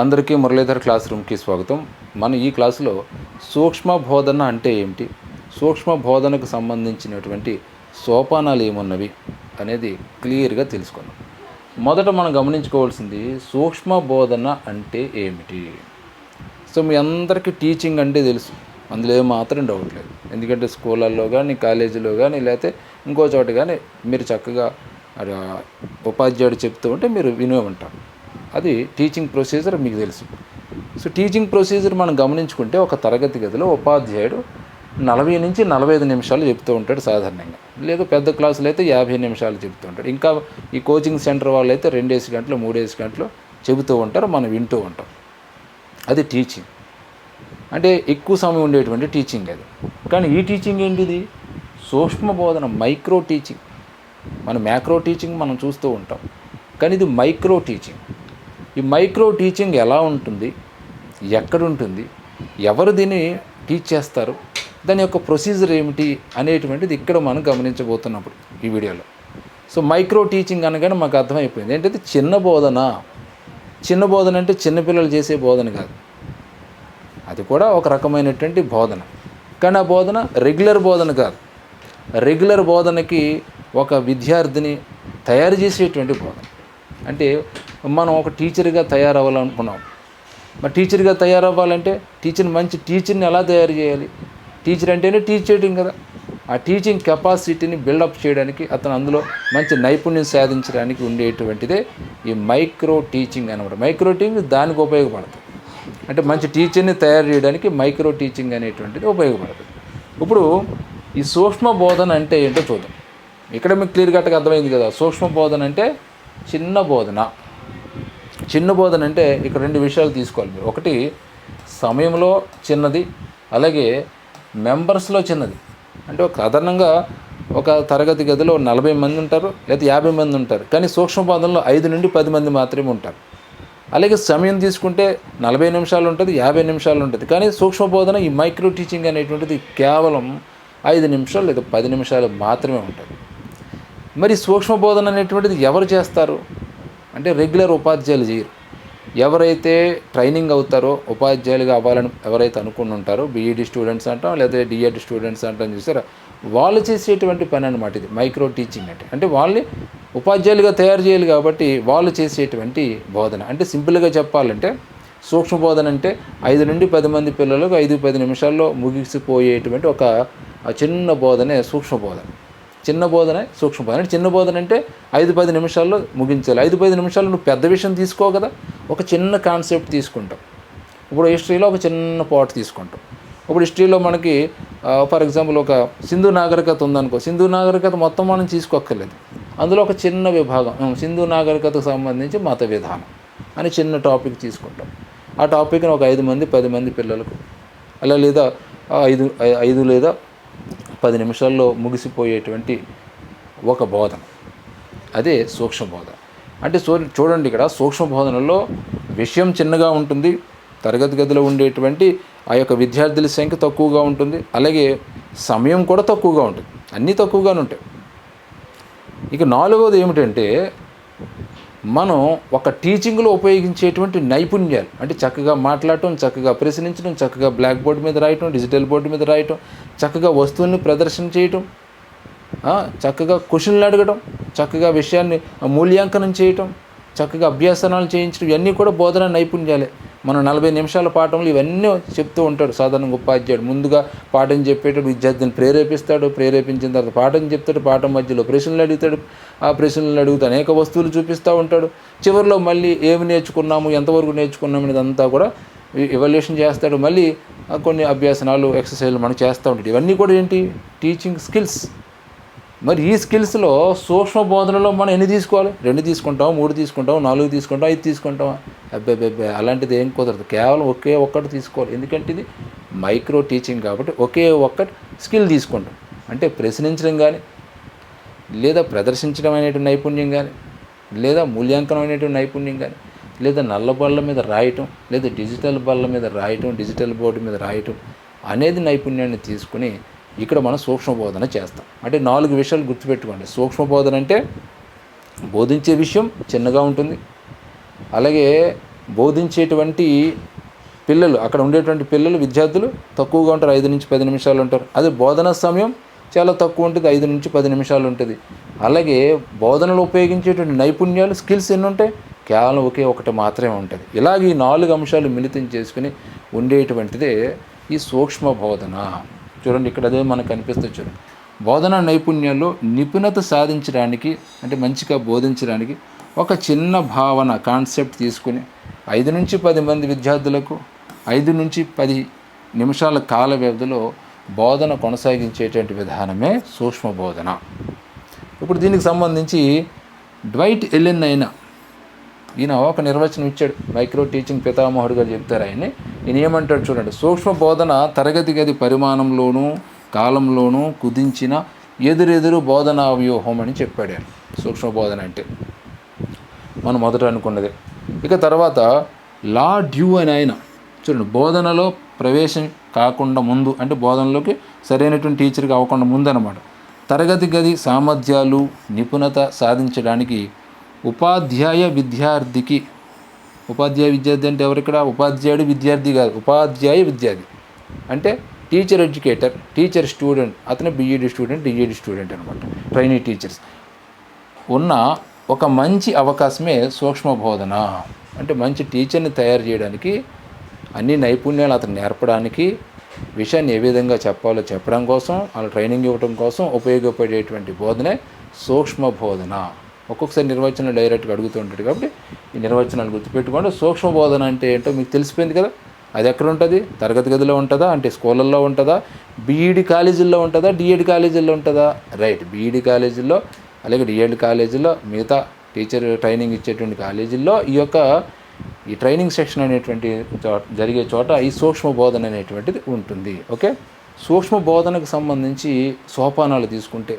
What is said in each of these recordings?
అందరికీ మురళీధర్ క్లాస్ రూమ్కి స్వాగతం. మన ఈ క్లాసులో సూక్ష్మ బోధన అంటే ఏమిటి? సూక్ష్మ బోధనకు సంబంధించినటువంటి సోపానాలు ఏమున్నవి అనేది క్లియర్గా తెలుసుకుందాం. మొదట మనం గమనించుకోవాల్సింది సూక్ష్మ బోధన అంటే ఏమిటి? సో మీ అందరికీ టీచింగ్ అంటే తెలుసు. అందులో ఏమాత్రం డౌట్ లేదు. ఎందుకంటే స్కూళ్ళల్లో కానీ కాలేజీలో కానీ లేకపోతే ఇంకో చోట కానీ మీరు చక్కగా ఉపాధ్యాయుడు చెప్తూ ఉంటే మీరు వినే ఉంటారు. అది టీచింగ్ ప్రొసీజర్ మీకు తెలుసు. సో టీచింగ్ ప్రొసీజర్ మనం గమనించుకుంటే ఒక తరగతి గదిలో ఉపాధ్యాయుడు నలభై నుంచి నలభై ఐదు నిమిషాలు చెప్తూ ఉంటాడు సాధారణంగా. లేదు పెద్ద క్లాసులు అయితే యాభై నిమిషాలు చెప్తూ ఉంటాడు. ఇంకా ఈ కోచింగ్ సెంటర్ వాళ్ళు అయితే రెండేసి గంటలు మూడేసి గంటలు చెబుతూ ఉంటారు మనం వింటూ ఉంటాం. అది టీచింగ్ అంటే ఎక్కువ సమయం ఉండేటువంటి టీచింగ్ అది. కానీ ఈ టీచింగ్ ఏంటిది? సూక్ష్మ బోధన మైక్రో టీచింగ్ మన మ్యాక్రో టీచింగ్ మనం చూస్తూ ఉంటాం. కానీ ఇది మైక్రో టీచింగ్ ఈ మైక్రో టీచింగ్ ఎలా ఉంటుంది? ఎక్కడ ఉంటుంది ఎవరు దీన్ని టీచ్ చేస్తారు? దాని యొక్క ప్రొసీజర్ ఏమిటి? అనేటువంటిది ఇక్కడ మనం గమనించబోతున్నప్పుడు ఈ వీడియోలో. సో మైక్రో టీచింగ్ అనగానే మాకు అర్థమైపోయింది. ఏంటంటే చిన్న బోధన. చిన్న బోధన అంటే చిన్నపిల్లలు చేసే బోధన కాదు. అది కూడా ఒక రకమైనటువంటి బోధన. కానీ ఆ బోధన రెగ్యులర్ బోధన కాదు. రెగ్యులర్ బోధనకి ఒక విద్యార్థిని తయారు చేసేటువంటి బోధన. అంటే మనం ఒక టీచర్గా తయారవ్వాలనుకున్నాం. మరి టీచర్గా తయారవ్వాలంటే టీచర్ మంచి టీచర్ని ఎలా తయారు చేయాలి? టీచర్ అంటేనే టీచ్ చేయడం కదా. ఆ టీచింగ్ కెపాసిటీని బిల్డప్ చేయడానికి అతను అందులో మంచి నైపుణ్యం సాధించడానికి ఉండేటువంటిదే ఈ మైక్రో టీచింగ్ అనమాట మైక్రో టీచింగ్ దానికి ఉపయోగపడుతుంది అంటే మంచి టీచర్ని తయారు చేయడానికి మైక్రో టీచింగ్ అనేటువంటిది ఉపయోగపడుతుంది ఇప్పుడు ఈ సూక్ష్మ బోధన అంటే ఏంటో చూద్దాం. ఇక్కడ మీకు క్లియర్ కట్గా అర్థమైంది కదా. సూక్ష్మ బోధన అంటే చిన్న బోధన. చిన్న బోధన అంటే ఇక్కడ రెండు విషయాలు తీసుకోవాలి మీరు. ఒకటి సమయంలో చిన్నది అలాగే మెంబర్స్లో చిన్నది. అంటే ఒక సాధారణంగా ఒక తరగతి గదిలో నలభై మంది ఉంటారు లేదా యాభై మంది ఉంటారు కానీ సూక్ష్మ బోధనలో ఐదు నుండి పది మంది మాత్రమే ఉంటారు. అలాగే సమయం తీసుకుంటే నలభై నిమిషాలు ఉంటుంది యాభై నిమిషాలు ఉంటుంది కానీ సూక్ష్మ బోధన ఈ మైక్రో టీచింగ్ అనేటువంటిది కేవలం ఐదు నిమిషాలు లేదా పది నిమిషాలు మాత్రమే ఉంటుంది. మరి సూక్ష్మ బోధన అనేటువంటిది ఎవరు చేస్తారు? అంటే రెగ్యులర్ ఉపాధ్యాయులు చేయరు. ఎవరైతే ట్రైనింగ్ అవుతారో ఉపాధ్యాయులుగా అవ్వాలని ఎవరైతే అనుకుని ఉంటారో బీఈడి స్టూడెంట్స్ అంటాం లేదా డిఎడ్ స్టూడెంట్స్ అంటాం చూసారా? వాళ్ళు చేసేటువంటి పని అనమాట ఇది మైక్రో టీచింగ్ అంటే. అంటే వాళ్ళని ఉపాధ్యాయులుగా తయారు చేయాలి కాబట్టి వాళ్ళు చేసేటువంటి బోధన. అంటే సింపుల్గా చెప్పాలంటే సూక్ష్మ బోధన అంటే ఐదు నుండి పది మంది పిల్లలకు ఐదు పది నిమిషాల్లో ముగిసిపోయేటువంటి ఒక చిన్న బోధనే సూక్ష్మ బోధన. చిన్న బోధన సూక్ష్మ బోధన అంటే చిన్న బోధన అంటే ఐదు పది నిమిషాల్లో ముగించాలి. ఐదు పది నిమిషాలు నువ్వు పెద్ద విషయం తీసుకో కదా. ఒక చిన్న కాన్సెప్ట్ తీసుకుంటాం. ఇప్పుడు హిస్టరీలో ఒక చిన్న పాట్ తీసుకుంటాం. ఇప్పుడు హిస్టరీలో మనకి ఫర్ ఎగ్జాంపుల్ ఒక సింధు నాగరికత ఉందనుకో. సింధు నాగరికత మొత్తం మనం తీసుకోక్కర్లేదు. అందులో ఒక చిన్న విభాగం సింధు నాగరికతకు సంబంధించి మత విధానం అని చిన్న టాపిక్ తీసుకుంటాం. ఆ టాపిక్ని ఒక ఐదు మంది పది మంది పిల్లలకు అలా లేదా ఐదు ఐదు లేదా పది నిమిషాల్లో ముగిసిపోయేటువంటి ఒక బోధన. అదే సూక్ష్మ బోధన అంటే చూ చూడండి ఇక్కడ సూక్ష్మ బోధనలో విషయం చిన్నగా ఉంటుంది తరగతి గదిలో ఉండేటువంటి ఆ యొక్క విద్యార్థుల సంఖ్య తక్కువగా ఉంటుంది అలాగే సమయం కూడా తక్కువగా ఉంటుంది అన్నీ తక్కువగానే ఉంటాయి. ఇక నాలుగవది ఏమిటంటే మనం ఒక టీచింగ్లో ఉపయోగించేటువంటి నైపుణ్యాలు అంటే చక్కగా మాట్లాడటం చక్కగా ప్రశ్నించడం చక్కగా బ్లాక్ బోర్డు మీద రాయటం డిజిటల్ బోర్డు మీద రాయటం చక్కగా వస్తువుల్ని ప్రదర్శన చేయటం చక్కగా క్వశ్చన్లు అడగడం చక్కగా విషయాన్ని మూల్యాంకనం చేయటం చక్కగా అభ్యాసనాలు చేయించడం ఇవన్నీ కూడా బోధన నైపుణ్యాలే. మనం నలభై నిమిషాల పాఠంలో ఇవన్నీ చెప్తూ ఉంటాడు సాధారణంగా ఉపాధ్యాయుడు. ముందుగా పాఠం చెప్పేటప్పుడు విద్యార్థిని ప్రేరేపిస్తాడు ప్రేరేపించిన తర్వాత పాఠం చెప్తాడు పాఠం మధ్యలో ప్రశ్నలు అడుగుతాడు ఆ ప్రశ్నలు అడుగుతూ అనేక వస్తువులు చూపిస్తూ ఉంటాడు. చివరిలో మళ్ళీ ఏమి నేర్చుకున్నాము ఎంతవరకు నేర్చుకున్నాము అనేది అంతా కూడా ఇవల్యూషన్ చేస్తాడు. మళ్ళీ కొన్ని అభ్యాసనాలు ఎక్సర్సైజ్లు మనం చేస్తూ ఉంటాడు. ఇవన్నీ కూడా ఏంటి? టీచింగ్ స్కిల్స్ మరి ఈ స్కిల్స్లో సూక్ష్మ బోధనలో మనం ఎన్ని తీసుకోవాలి? రెండు తీసుకుంటాం మూడు తీసుకుంటాం నాలుగు తీసుకుంటాం ఐదు తీసుకుంటాం. అబ్బే అలాంటిది ఏం కుదరదు. కేవలం ఒకే ఒక్కటి తీసుకోవాలి. ఎందుకంటే ఇది మైక్రో టీచింగ్ కాబట్టి ఒకే ఒక్కటి స్కిల్ తీసుకుంటాం. అంటే ప్రశ్నించడం కానీ లేదా ప్రదర్శించడం అనేటువంటి నైపుణ్యం కానీ లేదా మూల్యాంకనం అనేటువంటి నైపుణ్యం కానీ లేదా నల్ల బళ్ళ మీద రాయటం లేదా డిజిటల్ బళ్ళ మీద రాయటం డిజిటల్ బోర్డు మీద రాయటం అనేది నైపుణ్యాన్ని తీసుకుని ఇక్కడ మనం సూక్ష్మ బోధన చేస్తాం. అంటే నాలుగు విషయాలు గుర్తుపెట్టుకోండి. సూక్ష్మ బోధన అంటే బోధించే విషయం చిన్నగా ఉంటుంది. అలాగే బోధించేటువంటి పిల్లలు అక్కడ ఉండేటువంటి పిల్లలు విద్యార్థులు తక్కువగా ఉంటారు. ఐదు నుంచి పది నిమిషాలు ఉంటారు. అదే బోధన సమయం చాలా తక్కువ ఉంటుంది. ఐదు నుంచి పది నిమిషాలు ఉంటుంది. అలాగే బోధనలో ఉపయోగించేటువంటి నైపుణ్యాలు స్కిల్స్ ఎన్ని ఉంటాయి? కేవలం ఒకే ఒకటి మాత్రమే ఉంటుంది. ఇలాగ ఈ నాలుగు అంశాలు మిళితం చేసుకుని ఉండేటువంటిదే ఈ సూక్ష్మ బోధన చూడండి ఇక్కడ అదే మనకు కనిపిస్తుంది చూడండి. బోధన నైపుణ్యంలో నిపుణత సాధించడానికి అంటే మంచిగా బోధించడానికి ఒక చిన్న భావన కాన్సెప్ట్ తీసుకుని ఐదు నుంచి పది మంది విద్యార్థులకు ఐదు నుంచి పది నిమిషాల కాల వ్యవధిలో బోధన కొనసాగించేటువంటి విధానమే సూక్ష్మ బోధన. ఇప్పుడు దీనికి సంబంధించి డ్వైట్ ఎల్లెన్ అయినా ఈయన ఒక నిర్వచనం ఇచ్చాడు. మైక్రో టీచింగ్ పితామహుడు గారు చెప్తారు ఆయన్ని. ఈయన ఏమంటాడు చూడండి సూక్ష్మ బోధన తరగతి గది పరిమాణంలోనూ కాలంలోనూ కుదించిన ఎదురెదురు బోధనా వ్యూహం అని చెప్పాడు ఆయన. సూక్ష్మ బోధన అంటే మనం మొదట అనుకున్నది. ఇక తర్వాత లా డ్యూ అని ఆయన చూడండి బోధనలో ప్రవేశం కాకుండా ముందు అంటే బోధనలోకి సరైనటువంటి టీచర్గా అవ్వకుండా ముందు అనమాట తరగతి గది సామర్థ్యాలు నిపుణత సాధించడానికి ఉపాధ్యాయ విద్యార్థికి. ఉపాధ్యాయ విద్యార్థి అంటే ఎవరిక్కడ? ఉపాధ్యాయుడు విద్యార్థి కాదు. ఉపాధ్యాయ విద్యార్థి. అంటే టీచర్ ఎడ్యుకేటర్ టీచర్ స్టూడెంట్ అతను బీఈడి స్టూడెంట్ డిఈడి స్టూడెంట్ అనమాట ట్రైనీ టీచర్స్. ఉన్న ఒక మంచి అవకాశమే సూక్ష్మ బోధన. అంటే మంచి టీచర్ని తయారు చేయడానికి అన్ని నైపుణ్యాలు అతను నేర్పడానికి విషయాన్ని ఏ విధంగా చెప్పాలో చెప్పడం కోసం వాళ్ళ ట్రైనింగ్ ఇవ్వడం కోసం ఉపయోగపడేటువంటి బోధనే సూక్ష్మ బోధన. ఒక్కొక్కసారి నిర్వచనం డైరెక్ట్గా అడుగుతుంటాడు కాబట్టి ఈ నిర్వచనాలు గుర్తుపెట్టుకోండి. సూక్ష్మ బోధన అంటే ఏంటో మీకు తెలిసిపోయింది కదా. అది ఎక్కడ ఉంటుంది? తరగతి గదిలో ఉంటుందా? అంటే స్కూళ్ళల్లో ఉంటుందా? బీఈడి కాలేజీల్లో ఉంటుందా? డిఎడ్ కాలేజీల్లో ఉంటుందా? రైట్ బీఈడి కాలేజీల్లో అలాగే డిఎడ్ కాలేజీలో మిగతా టీచర్ ట్రైనింగ్ ఇచ్చేటువంటి కాలేజీల్లో ఈ యొక్క ఈ ట్రైనింగ్ సెక్షన్ అనేటువంటి చోట జరిగే చోట ఈ సూక్ష్మ బోధన అనేటువంటిది ఉంటుంది. ఓకే? సూక్ష్మ బోధనకు సంబంధించి సోపానాలు తీసుకుంటే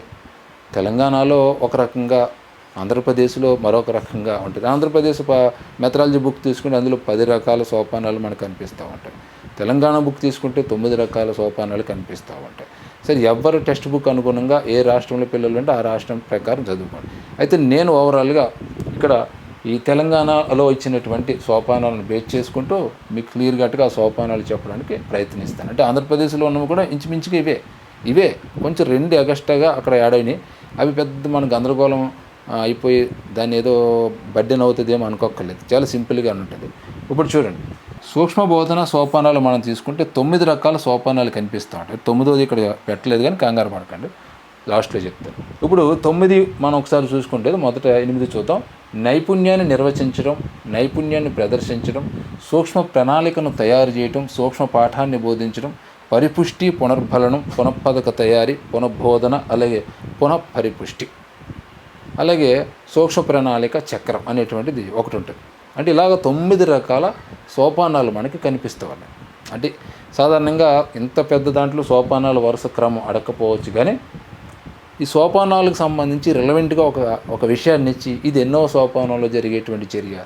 తెలంగాణలో ఒక రకంగా ఆంధ్రప్రదేశ్లో మరొక రకంగా ఉంటుంది. ఆంధ్రప్రదేశ్ ప- మెథడాలజీ బుక్ తీసుకుంటే అందులో పది రకాల సోపానాలు మనకు కనిపిస్తూ ఉంటాయి. తెలంగాణ బుక్ తీసుకుంటే తొమ్మిది రకాల సోపానాలు కనిపిస్తూ ఉంటాయి. సరే ఎవరు టెక్స్ట్ బుక్ అనుగుణంగా ఏ రాష్ట్రంలో పిల్లలు ఉంటే ఆ రాష్ట్రం ప్రకారం చదువుకోండి. అయితే నేను ఓవరాల్గా ఇక్కడ ఈ తెలంగాణలో ఇచ్చినటువంటి సోపానాలను బేస్ చేసుకుంటూ మీకు క్లియర్ కట్గా ఆ సోపానాలు చెప్పడానికి ప్రయత్నిస్తాను. అంటే ఆంధ్రప్రదేశ్లో ఉన్నవి కూడా ఇంచుమించుగా ఇవే. ఇవే. కొంచెం రెండు ఎగస్ట్రాగా అక్కడ యాడ్ అయినాయి. అవి పెద్ద మన గందరగోళం అయిపోయి దాన్ని ఏదో బడ్డెన్ అవుతుందేమో అనుకోక్కర్లేదు. చాలా సింపుల్గా ఉంటుంది. ఇప్పుడు చూడండి. సూక్ష్మ బోధన సోపానాలు మనం తీసుకుంటే తొమ్మిది రకాల సోపానాలు కనిపిస్తూ ఉంటాయి. తొమ్మిదోది ఇక్కడ పెట్టలేదు కానీ కంగారు పడకండి. లాస్ట్లో చెప్తాను. ఇప్పుడు తొమ్మిది మనం ఒకసారి చూసుకుంటే మొదట ఎనిమిది చూద్దాం. నైపుణ్యాన్ని నిర్వచించడం నైపుణ్యాన్ని ప్రదర్శించడం సూక్ష్మ ప్రణాళికను తయారు చేయటం సూక్ష్మ పాఠాన్ని బోధించడం పరిపుష్టి పునర్ఫలనం పునఃపదక తయారీ పునఃబోధన అలాగే పునఃపరిపుష్టి. అలాగే సూక్ష్మ ప్రణాళిక చక్రం అనేటువంటిది ఒకటి ఉంటుంది. అంటే ఇలాగ తొమ్మిది రకాల సోపానాలు మనకి కనిపిస్తూ ఉన్నాయి. అంటే సాధారణంగా ఇంత పెద్ద దాంట్లో సోపానాల వరుస క్రమం అడగకపోవచ్చు కానీ ఈ సోపానాలకు సంబంధించి రిలవెంట్గా ఒక ఒక విషయాన్ని ఇచ్చి ఇది ఎన్నో సోపానంలో జరిగేటువంటి చర్య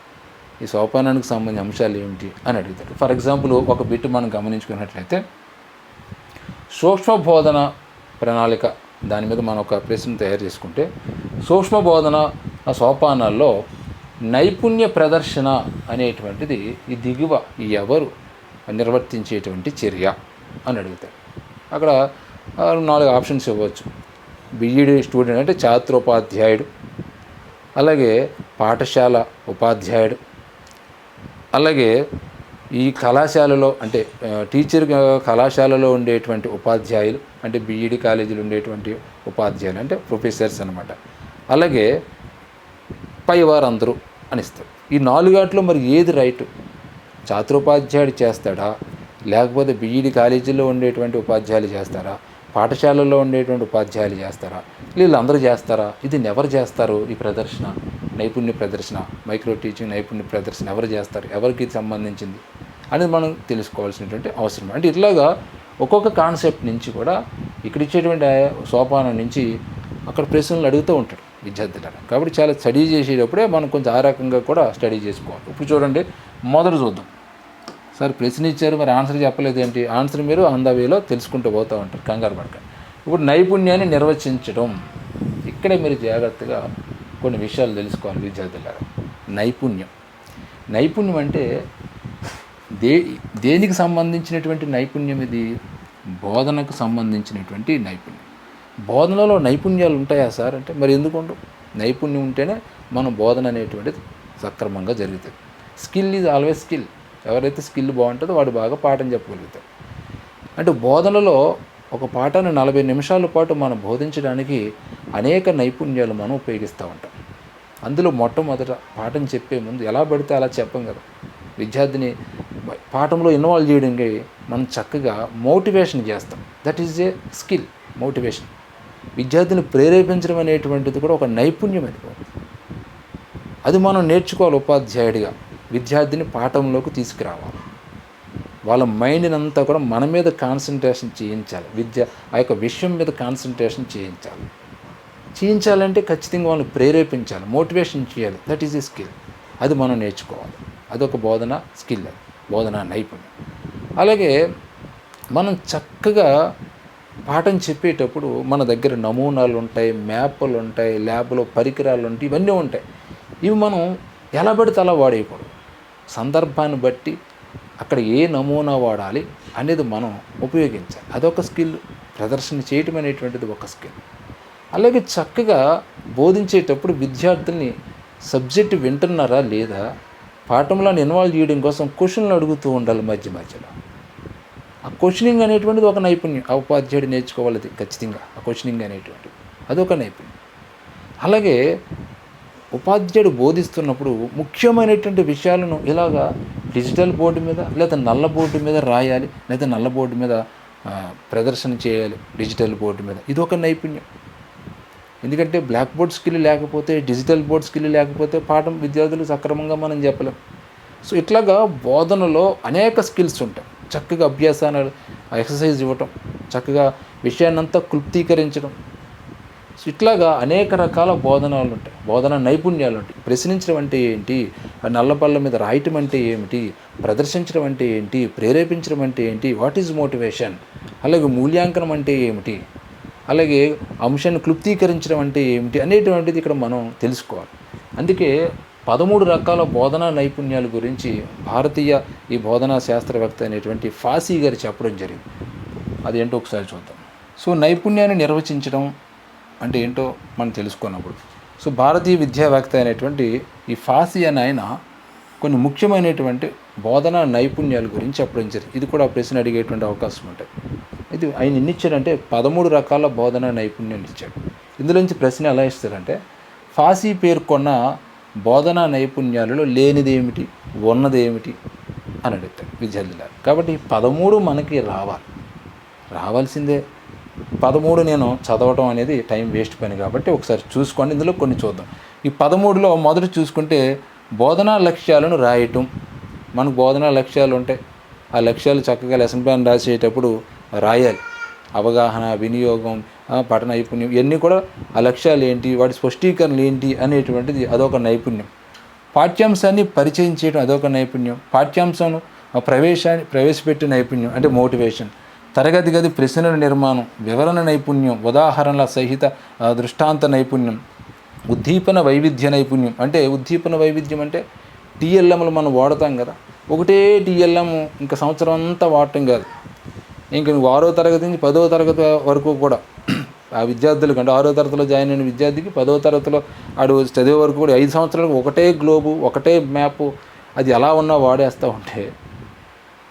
ఈ సోపానానికి సంబంధించిన అంశాలు ఏమిటి అని అడుగుతారు. ఫర్ ఎగ్జాంపుల్ ఒక బిట్ మనం గమనించుకున్నట్లయితే సూక్ష్మ బోధన ప్రణాళిక దాని మీద మనం ఒక ప్రశ్న తయారు చేసుకుంటే సూక్ష్మ బోధన సోపానాల్లో నైపుణ్య ప్రదర్శన అనేటువంటిది ఈ దిగువ ఈ ఎవరు నిర్వర్తించేటువంటి చర్య అని అడుగుతారు. అక్కడ నాలుగు ఆప్షన్స్ ఇవ్వచ్చు. బీఈడి స్టూడెంట్ అంటే ఛాత్రోపాధ్యాయుడు అలాగే పాఠశాల ఉపాధ్యాయుడు అలాగే ఈ కళాశాలలో అంటే టీచర్ కళాశాలలో ఉండేటువంటి ఉపాధ్యాయులు అంటే బీఈడి కాలేజీలు ఉండేటువంటి ఉపాధ్యాయులు అంటే ప్రొఫెసర్స్ అనమాట అలాగే పై వారందరూ అని ఇస్తారు. ఈ నాలుగాట్లో మరి ఏది రైట్? ఛాత్రోపాధ్యాయుడు చేస్తాడా? లేకపోతే బీఈడి కాలేజీలో ఉండేటువంటి ఉపాధ్యాయులు చేస్తారా? పాఠశాలలో ఉండేటువంటి ఉపాధ్యాయులు చేస్తారా? వీళ్ళందరూ చేస్తారా? ఇది ఎవరు చేస్తారు ఈ ప్రదర్శన? నైపుణ్య ప్రదర్శన మైక్రో టీచింగ్ నైపుణ్య ప్రదర్శన ఎవరు చేస్తారు? ఎవరికి ఇది సంబంధించింది? అనేది మనం తెలుసుకోవాల్సినటువంటి అవసరం. అంటే ఇట్లాగా ఒక్కొక్క కాన్సెప్ట్ నుంచి కూడా ఇక్కడ ఇచ్చేటువంటి సోపానం నుంచి అక్కడ ప్రశ్నలు అడుగుతూ ఉంటాడు విద్యార్థులను కాబట్టి చాలా స్టడీ చేసేటప్పుడే మనం కొంచెం ఆ రకంగా కూడా స్టడీ చేసుకోవాలి. ఇప్పుడు చూడండి మొదలు చూద్దాం. సార్ ప్రశ్న ఇచ్చారు మరి ఆన్సర్ చెప్పలేదు ఏంటి? ఆన్సర్ మీరు ఆన్ వేలో తెలుసుకుంటూ పోతూ ఉంటారు కంగారు పడకండి. ఇప్పుడు నైపుణ్యాన్ని నిర్వచించడం. ఇక్కడే మీరు జాగ్రత్తగా కొన్ని విషయాలు తెలుసుకోవాలి విద్యార్థులారా. నైపుణ్యం. నైపుణ్యం అంటే దే దేనికి సంబంధించినటువంటి నైపుణ్యం ఇది? బోధనకు సంబంధించినటువంటి నైపుణ్యం. బోధనలో నైపుణ్యాలు ఉంటాయా సార్? అంటే మరి ఎందుకు నైపుణ్యం ఉంటేనే మన బోధన అనేటువంటిది సక్రమంగా జరుగుతుంది స్కిల్ ఈజ్ ఆల్వేస్ స్కిల్. ఎవరైతే స్కిల్ బాగుంటుందో వాడు బాగా పాఠం చెప్పగలుగుతాడు. అంటే బోధనలో ఒక పాఠాన్ని నలభై నిమిషాల పాటు మనం బోధించడానికి అనేక నైపుణ్యాలు మనం ఉపయోగిస్తూ ఉంటాం. అందులో మొట్టమొదట పాఠం చెప్పే ముందు ఎలా పడితే అలా చెప్పం కదా. విద్యార్థిని పాఠంలో ఇన్వాల్వ్ చేయడానికి మనం చక్కగా మోటివేషన్ చేస్తాం. That is a skill motivation విద్యార్థిని ప్రేరేపించడం అనేటువంటిది కూడా ఒక నైపుణ్యం అది అది మనం నేర్చుకోవాలి ఉపాధ్యాయుడిగా. విద్యార్థిని పాఠంలోకి తీసుకురావాలి. వాళ్ళ మైండ్ని అంతా కూడా మన మీద కాన్సన్ట్రేషన్ చేయించాలి. విద్య ఆ యొక్క విషయం మీద కాన్సన్ట్రేషన్ చేయించాలి. చేయించాలంటే ఖచ్చితంగా వాళ్ళని ప్రేరేపించాలి మోటివేషన్ చేయాలి. దట్ ఈజ్ ఏ స్కిల్ అది మనం నేర్చుకోవాలి. అదొక బోధన స్కిల్ అది బోధన నైపుణ్యం. అలాగే మనం చక్కగా పాఠం చెప్పేటప్పుడు మన దగ్గర నమూనాలు ఉంటాయి మ్యాప్లు ఉంటాయి ల్యాబ్లో పరికరాలు ఉంటాయి ఇవన్నీ ఉంటాయి. ఇవి మనం ఎలా పడితే అలా వాడేయకూడదు. సందర్భాన్ని బట్టి అక్కడ ఏ నమూనా వాడాలి అనేది మనం ఉపయోగించాలి. అదొక స్కిల్ ప్రదర్శన చేయటం అనేటువంటిది ఒక స్కిల్. అలాగే చక్కగా బోధించేటప్పుడు విద్యార్థుల్ని సబ్జెక్ట్ వింటున్నారా లేదా? పాఠంలో ఇన్వాల్వ్ చేయడం కోసం క్వశ్చన్లు అడుగుతూ ఉండాలి మధ్య మధ్యలో. ఆ క్వశ్చనింగ్ అనేటువంటిది ఒక నైపుణ్యం. ఆ ఉపాధ్యాయుడు నేర్చుకోవాలి ఖచ్చితంగా. ఆ క్వశ్చనింగ్ అనేటువంటిది. అదొక నైపుణ్యం. అలాగే ఉపాధ్యాయుడు బోధిస్తున్నప్పుడు ముఖ్యమైనటువంటి విషయాలను ఇలాగా డిజిటల్ బోర్డు మీద లేదా నల్ల బోర్డు మీద రాయాలి లేదా నల్ల బోర్డు మీద ప్రదర్శన చేయాలి డిజిటల్ బోర్డు మీద. ఇది ఒక నైపుణ్యం. ఎందుకంటే బ్లాక్ బోర్డ్ స్కిల్ లేకపోతే డిజిటల్ బోర్డ్ స్కిల్ లేకపోతే పాఠం విద్యార్థులు సక్రమంగా మనం చెప్పలేం. సో ఇట్లాగా బోధనలో అనేక స్కిల్స్ ఉంటాయి. చక్కగా అభ్యాసాన్ని ఎక్సర్సైజ్ ఇవ్వటం చక్కగా విషయాన్నంతా క్లుప్తీకరించడం. సో ఇట్లాగా అనేక రకాల బోధనలు ఉంటాయి. బోధన నైపుణ్యాలు ఉంటాయి. ప్రశ్నించడం అంటే ఏంటి? ఆ మీద రాయటం అంటే ఏమిటి? ప్రదర్శించడం అంటే ఏంటి? ప్రేరేపించడం అంటే ఏంటి? What is motivation? అలాగే మూల్యాంకనం అంటే ఏమిటి? అలాగే అంశాన్ని క్లుప్తీకరించడం అంటే ఏమిటి అనేటువంటిది ఇక్కడ మనం తెలుసుకోవాలి. అందుకే పదమూడు రకాల బోధనా నైపుణ్యాల గురించి భారతీయ ఈ బోధనా శాస్త్రవేత్త అనేటువంటి ఫాసీ గారు చెప్పడం జరిగింది. అదేంటో ఒకసారి చూద్దాం. సో నైపుణ్యాన్ని నిర్వచించడం అంటే ఏంటో మనం తెలుసుకున్నప్పుడు. సో భారతీయ విద్యావేత్త అయినటువంటి ఈ ఫాసీ అని ఆయన కొన్ని ముఖ్యమైనటువంటి బోధనా నైపుణ్యాల గురించి చెప్పడం జరిగింది. ఇది కూడా ప్రశ్న అడిగేటువంటి అవకాశం ఉంటుంది. ఇది ఆయన ఎన్ని ఇచ్చాడంటే పదమూడు రకాల బోధనా నైపుణ్యాలు ఇచ్చాడు. ఇందులోంచి ప్రశ్న ఎలా ఇస్తారంటే ఫాసీ పేర్కొన్న బోధనా నైపుణ్యాలలో లేనిది ఏమిటి ఉన్నది ఏమిటి అని అడుగుతాడు విద్యార్థులు కాబట్టి పదమూడు మనకి రావాలి. రావాల్సిందే. పదమూడు నేను చదవటం అనేది టైం వేస్ట్ పని కాబట్టి ఒకసారి చూసుకోండి. ఇందులో కొన్ని చూద్దాం. ఈ పదమూడులో మొదట చూసుకుంటే బోధనా లక్ష్యాలను రాయటం. మనకు బోధనా లక్ష్యాలు ఉంటాయి ఆ లక్ష్యాలు చక్కగా లెసన్ ప్లాన్ రాసేటప్పుడు రాయాలి. అవగాహన వినియోగం పఠ పఠన నైపుణ్యం ఇవన్నీ కూడా ఆ లక్ష్యాలు ఏంటి వాటి స్పష్టీకరణలు ఏంటి అనేటువంటిది అదొక నైపుణ్యం. పాఠ్యాంశాన్ని పరిచయం చేయడం అదొక నైపుణ్యం. పాఠ్యాంశం ప్రవేశాన్ని ప్రవేశపెట్టే నైపుణ్యం అంటే మోటివేషన్. తరగతి గది ప్రశ్నల నిర్మాణం వివరణ నైపుణ్యం ఉదాహరణల సహిత దృష్టాంత నైపుణ్యం. ఉద్దీపన వైవిధ్య నైపుణ్యం అంటే ఉద్దీపన వైవిధ్యం అంటే టీఎల్ఎంలు మనం వాడతాం కదా. ఒకటే టీఎల్ఎం ఇంకా సంవత్సరం అంతా వాడటం కాదు. ఇంక నువ్వు ఆరో తరగతి నుంచి పదవ తరగతి వరకు కూడా ఆ విద్యార్థులకు అంటే ఆరో తరగతిలో జాయిన్ అయిన విద్యార్థికి పదవ తరగతిలో ఆడు చదివే వరకు కూడా ఐదు సంవత్సరాలకు ఒకటే గ్లోబు ఒకటే మ్యాప్ అది ఎలా ఉన్నా వాడేస్తూ ఉంటే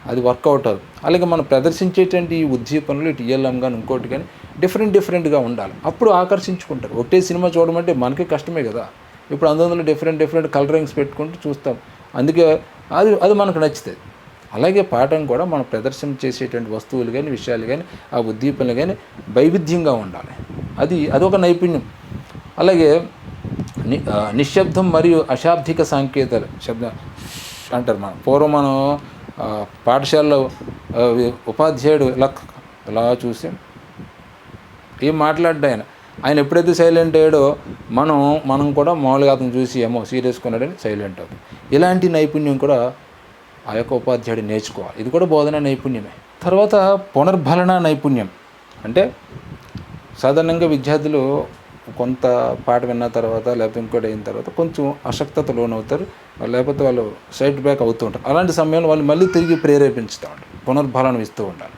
అది వర్కౌట్ అవుతుంది అలాగే మనం ప్రదర్శించేటువంటి ఈ ఉద్దీపనలు టీఎల్ఎం కానీ ఇంకోటి కానీ డిఫరెంట్ డిఫరెంట్గా ఉండాలి. అప్పుడు ఆకర్షించుకుంటారు. ఒకటే సినిమా చూడమంటే మనకి కష్టమే కదా. ఇప్పుడు అందులో డిఫరెంట్ డిఫరెంట్ కలరింగ్స్ పెట్టుకుంటూ చూస్తాం. అందుకే అది అది మనకు నచ్చుతుంది అలాగే పాఠం కూడా మనం ప్రదర్శన చేసేటువంటి వస్తువులు కానీ విషయాలు కానీ ఆ ఉద్దీపనలు కానీ వైవిధ్యంగా ఉండాలి. అది అదొక నైపుణ్యం. అలాగే ని నిశ్శబ్దం మరియు అశాబ్దిక సంకేతాలు శబ్ద అంటారు మనం. పూర్వం మనం పాఠశాలలో ఉపాధ్యాయుడు ఇలా ఇలా చూసి ఏం మాట్లాడ్డా ఆయన? ఆయన ఎప్పుడైతే సైలెంట్ అయ్యాడో మనం మనం కూడా మామూలుగా అతను చూసి ఏమో సీరియస్ కొన్నాడని సైలెంట్ అవుతుంది ఇలాంటి నైపుణ్యం కూడా ఆ యొక్క ఉపాధ్యాయుడు నేర్చుకోవాలి. ఇది కూడా బోధన నైపుణ్యమే. తర్వాత పునర్భలన నైపుణ్యం. అంటే సాధారణంగా విద్యార్థులు కొంత పాట విన్న తర్వాత లేకపోతే ఇంకోటి అయిన తర్వాత కొంచెం అశక్తత లోనవుతారు. లేకపోతే వాళ్ళు సైడ్ బ్యాక్ అవుతూ ఉంటారు. అలాంటి సమయంలో వాళ్ళు మళ్ళీ తిరిగి ప్రేరేపించుతూ ఉంటారు. పునర్భలనం ఇస్తూ ఉండాలి.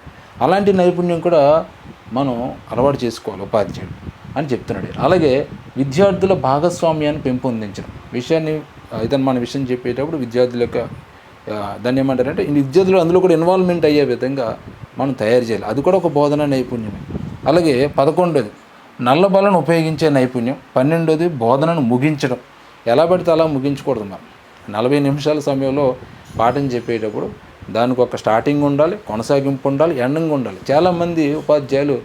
అలాంటి నైపుణ్యం కూడా మనం అలవాటు చేసుకోవాలి ఉపాధ్యాయుడు అని చెప్తున్నాడు. అలాగే విద్యార్థుల భాగస్వామ్యాన్ని పెంపొందించడం. విషయాన్ని ఇతను మన విషయం చెప్పేటప్పుడు విద్యార్థుల యొక్క దాన్ని ఏమంటారంటే విద్యార్థులు అందులో కూడా ఇన్వాల్వ్మెంట్ అయ్యే విధంగా మనం తయారు చేయాలి. అది కూడా ఒక బోధన నైపుణ్యమే. అలాగే పదకొండోది నల్లబలను ఉపయోగించే నైపుణ్యం. పన్నెండోది బోధనను ముగించడం. ఎలా పడితే అలా ముగించకూడదు మనం నలభై నిమిషాల సమయంలో పాఠం చెప్పేటప్పుడు దానికి ఒక స్టార్టింగ్ ఉండాలి కొనసాగింపు ఉండాలి ఎండింగ్ ఉండాలి. చాలామంది ఉపాధ్యాయులు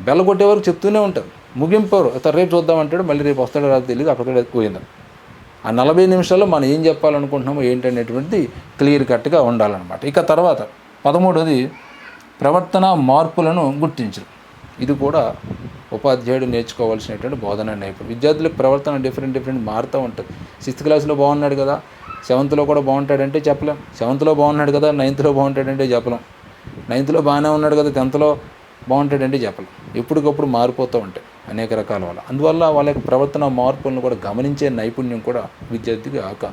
బెల్లగొట్టే వరకు చెప్తూనే ఉంటారు. ముగింపరు రేపు చూద్దామంటాడు మళ్ళీ రేపు వస్తాడో రాదు తెలియదు అక్కడ పోయింది. ఆ నలభై నిమిషాల్లో మనం ఏం చెప్పాలనుకుంటున్నామో ఏంటనేటువంటిది క్లియర్ కట్గా ఉండాలన్నమాట. ఇక తర్వాత పదమూడవది ప్రవర్తన మార్పులను గుర్తించడం. ఇది కూడా ఉపాధ్యాయుడు నేర్చుకోవాల్సినటువంటి బోధన నైపుణ్యం విద్యార్థులకు ప్రవర్తన డిఫరెంట్ డిఫరెంట్ మారుతూ ఉంటుంది సిక్స్త్ క్లాస్లో బాగున్నాడు కదా సెవెంత్లో కూడా బాగుంటాడంటే చెప్పలేం. సెవెంత్లో బాగున్నాడు కదా నైన్త్లో బాగుంటాడంటే చెప్పలేం. నైన్త్లో బాగానే ఉన్నాడు కదా టెన్త్లో బాగుంటాడంటే చెప్పలేం. ఎప్పటికప్పుడు మారిపోతూ ఉంటాయి. అనేక రకాల వల్ల అందువల్ల వాళ్ళ యొక్క ప్రవర్తన మార్పులను కూడా గమనించే నైపుణ్యం కూడా విద్యార్థికి ఆ యొక్క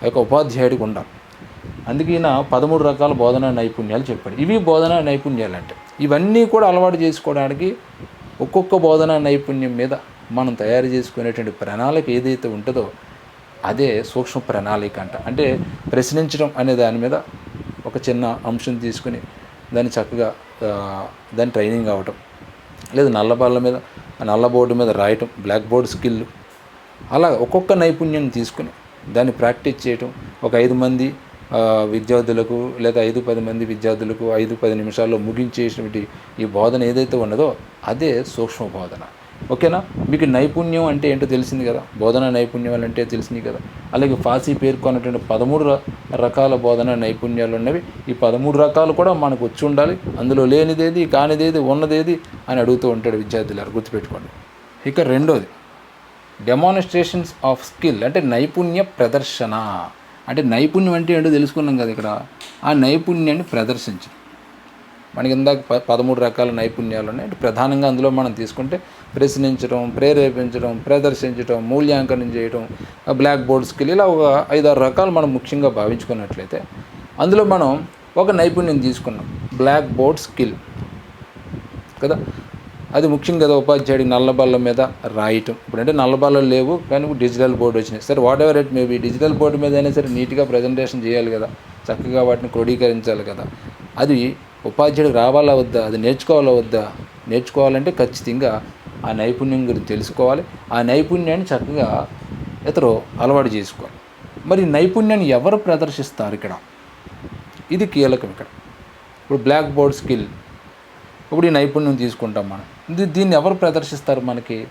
ఆ యొక్క ఉపాధ్యాయుడికి ఉండాలి. అందుకే ఈయన పదమూడు రకాల బోధనా నైపుణ్యాలు చెప్పాడు. ఇవి బోధనా నైపుణ్యాలు అంటే ఇవన్నీ కూడా అలవాటు చేసుకోవడానికి ఒక్కొక్క బోధనా నైపుణ్యం మీద మనం తయారు చేసుకునేటువంటి ప్రణాళిక ఏదైతే ఉంటుందో అదే సూక్ష్మ ప్రణాళిక అంట. అంటే ప్రశ్నించడం అనే దాని మీద ఒక చిన్న అంశం తీసుకుని దాన్ని చక్కగా దాని ట్రైనింగ్ అవ్వటం. లేదు నల్లబాళ్ళ మీద నల్ల బోర్డు మీద రాయటం బ్లాక్ బోర్డ్ స్కిల్ అలా ఒక్కొక్క నైపుణ్యం తీసుకుని దాన్ని ప్రాక్టీస్ చేయటం. ఒక ఐదు మంది విద్యార్థులకు లేదా ఐదు పది మంది విద్యార్థులకు ఐదు పది నిమిషాల్లో ముగించేసినటువంటి ఈ బోధన ఏదైతే ఉన్నదో అదే సూక్ష్మ బోధన. ఓకేనా? మీకు నైపుణ్యం అంటే ఏంటో తెలిసింది కదా. బోధన నైపుణ్యం అంటే తెలిసింది కదా. అలాగే ఫాసీ పేర్కొన్నటువంటి పదమూడు రకాల బోధన నైపుణ్యాలు ఉన్నవి. ఈ పదమూడు రకాలు కూడా మనకు వచ్చి ఉండాలి. అందులో లేనిదేది కానిదేది ఉన్నదేది అని అడుగుతూ ఉంటాడు విద్యార్థులారు గుర్తుపెట్టుకోండి. ఇక రెండోది. డెమాన్స్ట్రేషన్స్ ఆఫ్ స్కిల్ అంటే నైపుణ్య ప్రదర్శన. అంటే నైపుణ్యం అంటే ఏంటో తెలుసుకున్నాం కదా ఇక్కడ. ఆ నైపుణ్యాన్ని ప్రదర్శించడం. మనకి ఇందాక ప పదమూడు రకాల నైపుణ్యాలు ఉన్నాయి. అంటే ప్రధానంగా అందులో మనం తీసుకుంటే ప్రశ్నించడం ప్రేరేపించడం ప్రదర్శించడం మూల్యాంకనం చేయడం ఆ బ్లాక్ బోర్డ్ స్కిల్ ఇలా ఒక ఐదారు రకాలు మనం ముఖ్యంగా భావించుకున్నట్లయితే అందులో మనం ఒక నైపుణ్యం తీసుకున్నాం. Blackboard skill. కదా? అది ముఖ్యం కదా ఉపాధ్యాయుడి నల్లబల్ల మీద రాయటం. ఇప్పుడంటే నల్లబల్లలు లేవు కానీ డిజిటల్ బోర్డు వచ్చినాయి. సరే whatever it maybe digital board మీద అయినా సరే నీట్గా ప్రజెంటేషన్ చేయాలి కదా. చక్కగా వాటిని క్రోడీకరించాలి కదా. అది ఉపాధ్యాయుడికి రావాలా వద్దా? అది నేర్చుకోవాలా వద్దా? నేర్చుకోవాలంటే ఖచ్చితంగా ఆ నైపుణ్యం గురించి తెలుసుకోవాలి. ఆ నైపుణ్యాన్ని చక్కగా ఇతరు అలవాటు చేసుకోవాలి. మరి నైపుణ్యాన్ని ఎవరు ప్రదర్శిస్తారు ఇక్కడ? ఇది కీలకం ఇక్కడ. ఇప్పుడు బ్లాక్ బోర్డ్ స్కిల్. ఇప్పుడు ఈ నైపుణ్యం తీసుకుంటాం మనం. ఇది దీన్ని ఎవరు ప్రదర్శిస్తారు మనకి?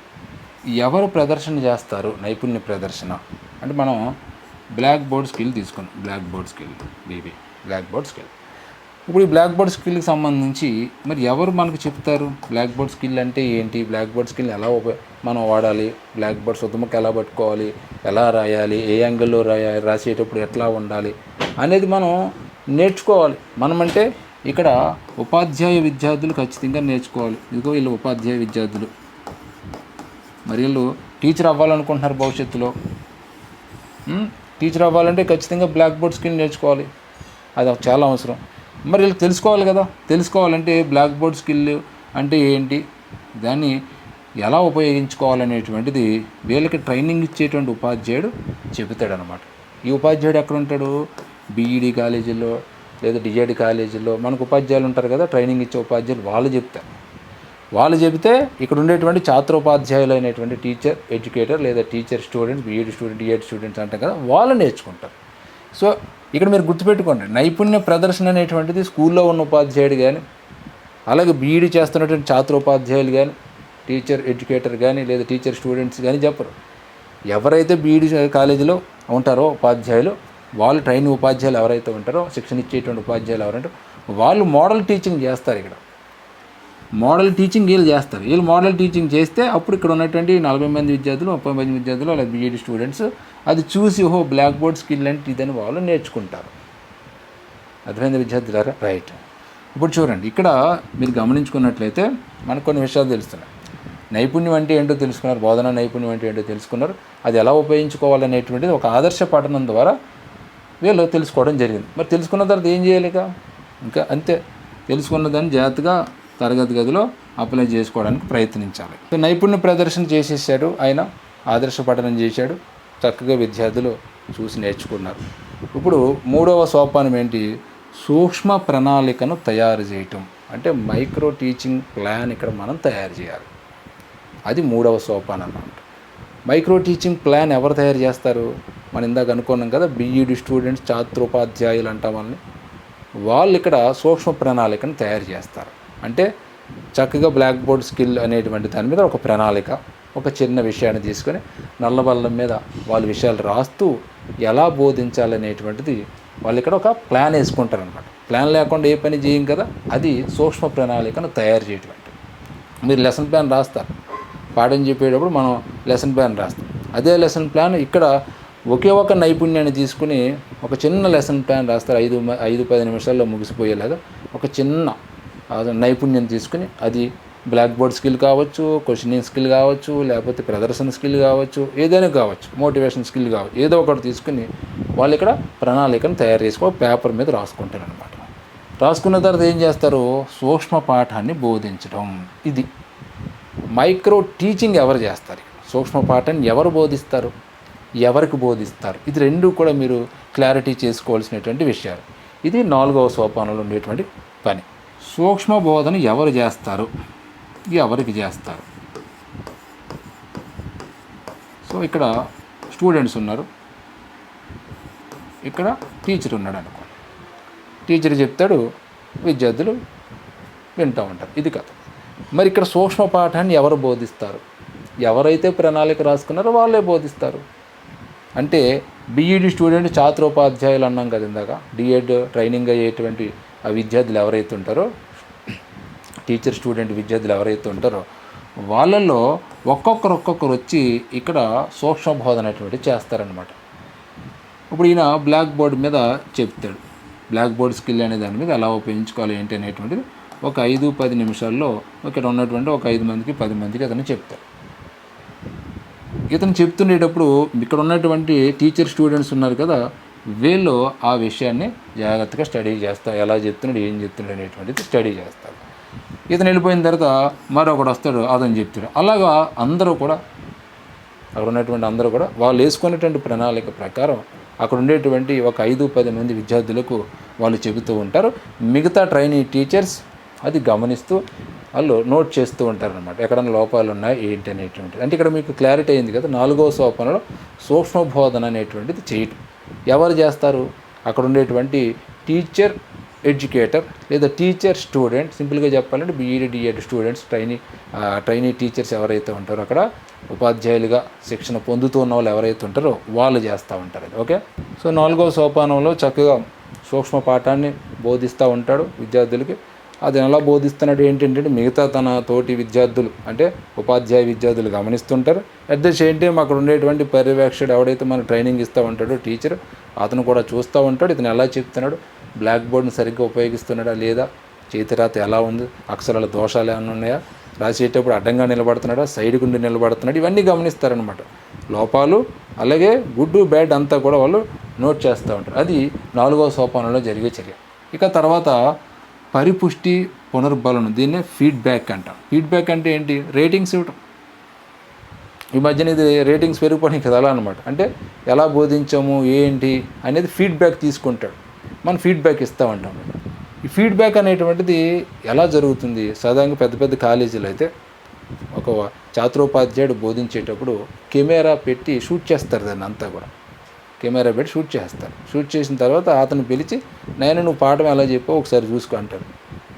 ఎవరు ప్రదర్శన చేస్తారు నైపుణ్య ప్రదర్శన? అంటే మనం బ్లాక్ బోర్డ్ స్కిల్ తీసుకున్నాం. Blackboard skill. BB blackboard skill. ఇప్పుడు ఈ బ్లాక్ బోర్డ్ స్కిల్కి సంబంధించి మరి ఎవరు మనకు చెప్తారు? బ్లాక్ బోర్డ్ స్కిల్ అంటే ఏంటి? బ్లాక్ బోర్డ్ స్కిల్ ఎలా ఉప మనం వాడాలి? బ్లాక్ బోర్డ్ సుతముఖ ఎలా పట్టుకోవాలి? ఎలా రాయాలి? ఏ యాంగిల్లో రాయాలి రాసేటప్పుడు ఎట్లా ఉండాలి? అనేది మనం నేర్చుకోవాలి. మనమంటే ఇక్కడ ఉపాధ్యాయ విద్యార్థులు ఖచ్చితంగా నేర్చుకోవాలి. ఇదిగో వీళ్ళు ఉపాధ్యాయ విద్యార్థులు. మరి వీళ్ళు టీచర్ అవ్వాలనుకుంటున్నారు భవిష్యత్తులో. టీచర్ అవ్వాలంటే ఖచ్చితంగా బ్లాక్ బోర్డ్ స్కిల్ నేర్చుకోవాలి. అది చాలా అవసరం. మరి వీళ్ళకి తెలుసుకోవాలి కదా. తెలుసుకోవాలంటే బ్లాక్ బోర్డ్ స్కిల్ అంటే ఏంటి? దాన్ని ఎలా ఉపయోగించుకోవాలనేటువంటిది వీళ్ళకి ట్రైనింగ్ ఇచ్చేటువంటి ఉపాధ్యాయుడు చెబుతాడనమాట. ఈ ఉపాధ్యాయుడు ఎక్కడ ఉంటాడు బీఈడి కాలేజీలో లేదా డిజేడి కాలేజీలో మనకు ఉపాధ్యాయులు ఉంటారు కదా ట్రైనింగ్ ఇచ్చే ఉపాధ్యాయులు వాళ్ళు చెప్తారు వాళ్ళు చెబితే ఇక్కడ ఉండేటువంటి ఛాత్రోపాధ్యాయులు అయినటువంటి టీచర్ ఎడ్యుకేటర్ లేదా teacher student BEd student DEd students అంటాం కదా వాళ్ళు నేర్చుకుంటారు. సో ఇక్కడ మీరు గుర్తుపెట్టుకోండి నైపుణ్య ప్రదర్శన అనేటువంటిది స్కూల్లో ఉన్న ఉపాధ్యాయుడు కానీ అలాగే బీఈడి చేస్తున్నటువంటి ఛాత్రోపాధ్యాయులు కానీ టీచర్ ఎడ్యుకేటర్ కానీ లేదా టీచర్ స్టూడెంట్స్ కానీ చెప్పరు. ఎవరైతే బీఈడి కాలేజీలో ఉంటారో ఉపాధ్యాయులు వాళ్ళు ట్రైన్ ఉపాధ్యాయులు ఎవరైతే ఉంటారో శిక్షణ ఇచ్చేటువంటి ఉపాధ్యాయులు ఎవరంటారో వాళ్ళు మోడల్ టీచింగ్ చేస్తారు ఇక్కడ. మోడల్ టీచింగ్ వీళ్ళు చేస్తారు. వీళ్ళు మోడల్ టీచింగ్ చేస్తే అప్పుడు ఇక్కడ ఉన్నటువంటి నలభై మంది విద్యార్థులు ముప్పై మంది విద్యార్థులు అలాగే బీఈడి స్టూడెంట్స్ అది చూసి ఓహో బ్లాక్ బోర్డ్ స్కిల్ అంటే ఇదని వాళ్ళు నేర్చుకుంటారు. అర్థమైంది విద్యార్థులారా? రైట్ ఇప్పుడు చూడండి ఇక్కడ మీరు గమనించుకున్నట్లయితే మనకు కొన్ని విషయాలు తెలుస్తున్నాయి. నైపుణ్యం అంటే ఏంటో తెలుసుకున్నారు బోధన నైపుణ్యం అంటే ఏంటో తెలుసుకున్నారు అది ఎలా ఉపయోగించుకోవాలనేటువంటిది ఒక ఆదర్శ పఠనం ద్వారా వీళ్ళు తెలుసుకోవడం జరిగింది. మరి తెలుసుకున్న తర్వాత ఏం చేయాలి ఇంకా అంతే. తెలుసుకున్న దాన్ని జాగ్రత్తగా తరగతి గదిలో అప్లై చేసుకోవడానికి ప్రయత్నించాలి. నైపుణ్య ప్రదర్శన చేసేసాడు ఆయన ఆదర్శ పఠనం చేశాడు చక్కగా విద్యార్థులు చూసి నేర్చుకున్నారు. ఇప్పుడు మూడవ సోపానం ఏంటి? సూక్ష్మ ప్రణాళికను తయారు చేయటం. అంటే మైక్రో టీచింగ్ ప్లాన్ ఇక్కడ మనం తయారు చేయాలి. అది మూడవ సోపానం అన్నమాట. మైక్రో టీచింగ్ ప్లాన్ ఎవరు తయారు చేస్తారు? మనం ఇందాక అనుకున్నాం కదా బీఈడి స్టూడెంట్స్ ఛాత్రోపాధ్యాయులు అంటాం వాళ్ళని. వాళ్ళు ఇక్కడ సూక్ష్మ ప్రణాళికను తయారు చేస్తారు. అంటే చక్కగా బ్లాక్ బోర్డ్ స్కిల్ అనేటువంటి దాని మీద ఒక ప్రణాళిక ఒక చిన్న విషయాన్ని తీసుకొని నల్లబల్లం మీద వాళ్ళ విషయాలు రాస్తూ ఎలా బోధించాలనేటువంటిది వాళ్ళు ఇక్కడ ఒక ప్లాన్ వేసుకుంటారు అనమాట ప్లాన్ లేకుండా ఏ పని చేయం కదా అది సూక్ష్మ ప్రణాళికను తయారు చేయటువంటి మీరు లెసన్ ప్లాన్ రాస్తారు. పాఠం చెప్పేటప్పుడు మనం లెసన్ ప్లాన్ రాస్తాం. అదే లెసన్ ప్లాన్ ఇక్కడ ఒకే ఒక నైపుణ్యాన్ని తీసుకుని ఒక చిన్న లెసన్ ప్లాన్ రాస్తారు. ఐదు ఐదు పది నిమిషాల్లో ముగిసిపోయేలాగా ఒక చిన్న నైపుణ్యం తీసుకుని అది బ్లాక్ బోర్డ్ స్కిల్ కావచ్చు క్వశ్చనింగ్ స్కిల్ కావచ్చు లేకపోతే ప్రదర్శన స్కిల్ కావచ్చు ఏదైనా కావచ్చు మోటివేషన్ స్కిల్ కావచ్చు ఏదో ఒకటి తీసుకుని వాళ్ళు ఇక్కడ ప్రణాళికను తయారు చేసుకో పేపర్ మీద రాసుకుంటారు అనమాట రాసుకున్న తర్వాత ఏం చేస్తారు? సూక్ష్మ పాఠాన్ని బోధించడం. ఇది మైక్రో టీచింగ్ ఎవరు చేస్తారు సూక్ష్మ పాఠాన్ని ఎవరు బోధిస్తారు? ఎవరికి బోధిస్తారు? ఇది రెండు కూడా మీరు క్లారిటీ చేసుకోవాల్సినటువంటి విషయాలు. ఇది నాలుగవ సోపానంలో ఉండేటువంటి పని. సూక్ష్మ బోధన ఎవరు చేస్తారు? ఎవరికి చేస్తారు? సో ఇక్కడ స్టూడెంట్స్ ఉన్నారు. ఇక్కడ టీచర్ ఉన్నాడు అనుకో. టీచర్ చెప్తాడు విద్యార్థులు వింటూ ఉంటారు. ఇది కథ. మరి ఇక్కడ సూక్ష్మ పాఠాన్ని ఎవరు బోధిస్తారు? ఎవరైతే ప్రణాళిక రాసుకున్నారో వాళ్ళే బోధిస్తారు. అంటే బీఈడి స్టూడెంట్ ఛాత్రోపాధ్యాయులు అన్నాం కదా ఇందాక. డిఎడ్ ట్రైనింగ్ అయ్యేటువంటి ఆ విద్యార్థులు ఎవరైతే ఉంటారో టీచర్ స్టూడెంట్ విద్యార్థులు ఎవరైతే ఉంటారో వాళ్ళల్లో ఒక్కొక్కరు ఒక్కొక్కరు వచ్చి ఇక్కడ సూక్ష్మ బోధన అనేటువంటి చేస్తారనమాట ఇప్పుడు ఈయన బ్లాక్ బోర్డ్ మీద చెప్తాడు. బ్లాక్ బోర్డ్ స్కిల్ అనే దాని మీద ఎలా ఉపయోగించుకోవాలి ఏంటి అనేటువంటిది ఒక ఐదు పది నిమిషాల్లో ఇక్కడ ఉన్నటువంటి ఒక ఐదు మందికి పది మందికి అతను చెప్తాడు. ఇతను చెప్తుండేటప్పుడు ఇక్కడ ఉన్నటువంటి టీచర్ స్టూడెంట్స్ ఉన్నారు కదా వీళ్ళు ఆ విషయాన్ని జాగ్రత్తగా స్టడీ చేస్తారు. ఎలా చెప్తున్నాడు ఏం చెప్తున్నాడు అనేటువంటిది స్టడీ చేస్తారు. ఇతను వెళ్ళిపోయిన తర్వాత మరొకడు వస్తాడు అతను చెప్తాడు అలాగా అందరూ కూడా అక్కడ ఉన్నటువంటి అందరూ కూడా వాళ్ళు వేసుకునేటువంటి ప్రణాళిక ప్రకారం అక్కడ ఉండేటువంటి ఒక ఐదు పది మంది విద్యార్థులకు వాళ్ళు చెబుతూ ఉంటారు. మిగతా ట్రైనింగ్ టీచర్స్ అది గమనిస్తూ వాళ్ళు నోట్ చేస్తూ ఉంటారు అనమాట ఎక్కడైనా లోపాలు ఉన్నాయి? ఏంటి అనేటువంటిది. అంటే ఇక్కడ మీకు క్లారిటీ అయింది కదా నాలుగో సోపనలో సూక్ష్మబోధన అనేటువంటిది చేయటం. ఎవరు చేస్తారు? అక్కడ ఉండేటువంటి టీచర్ ఎడ్యుకేటర్ లేదా టీచర్ స్టూడెంట్ సింపుల్గా చెప్పాలంటే BEd DEd students trainee trainee teachers ఎవరైతే ఉంటారో అక్కడ ఉపాధ్యాయులుగా శిక్షణ పొందుతూ ఉన్న వాళ్ళు ఎవరైతే ఉంటారో వాళ్ళు చేస్తూ ఉంటారు అది ఓకే? సో నాలుగవ సోపానంలో చక్కగా సూక్ష్మ పాఠాన్ని బోధిస్తూ ఉంటాడు విద్యార్థులకి. అది ఎలా బోధిస్తున్నాడు ఏంటంటే మిగతా తన తోటి విద్యార్థులు అంటే ఉపాధ్యాయ విద్యార్థులు గమనిస్తుంటారు. అట్ ద సేమ్ టైం అక్కడ ఉండేటువంటి పర్యవేక్షకుడు ఎవడైతే మనకు ట్రైనింగ్ ఇస్తూ ఉంటాడో టీచర్ అతను కూడా చూస్తూ ఉంటాడు ఇతను ఎలా చెప్తున్నాడు బ్లాక్ బోర్డ్ని సరిగ్గా ఉపయోగిస్తున్నాడా లేదా? చేతిరాత ఎలా ఉంది? అక్షరాల దోషాలు ఏమైనా ఉన్నాయా? రాసేటప్పుడు అడ్డంగా నిలబడుతున్నాడా? సైడ్ గుండి నిలబడుతున్నాడు? ఇవన్నీ గమనిస్తారనమాట లోపాలు అలాగే గుడ్ బ్యాడ్ అంతా కూడా వాళ్ళు నోట్ చేస్తూ ఉంటారు. అది నాలుగవ సోపానంలో జరిగే చర్య. ఇక తర్వాత పరిపుష్టి పునర్బలనం దీన్నే ఫీడ్బ్యాక్ అంటాం. ఫీడ్బ్యాక్ అంటే ఏంటి? రేటింగ్స్ ఇవ్వటం. ఈ మధ్యన ఇది రేటింగ్స్ పెరిగిపోయినాయి కదా అలా అనమాట అంటే ఎలా బోధించాము ఏంటి అనేది ఫీడ్బ్యాక్ తీసుకుంటాడు. మనం ఫీడ్బ్యాక్ ఇస్తూ ఉంటాం ఈ ఫీడ్బ్యాక్ అనేటువంటిది ఎలా జరుగుతుంది? సాధారణంగా పెద్ద పెద్ద కాలేజీలు అయితే ఒక ఛాత్రోపాధ్యాయుడు బోధించేటప్పుడు కెమెరా పెట్టి షూట్ చేస్తారు దాన్ని అంతా కూడా. కెమెరా పెట్టి షూట్ చేస్తారు. షూట్ చేసిన తర్వాత అతను పిలిచి నేను నువ్వు పాఠం ఎలా చెప్పో ఒకసారి చూసుకో అంటాడు.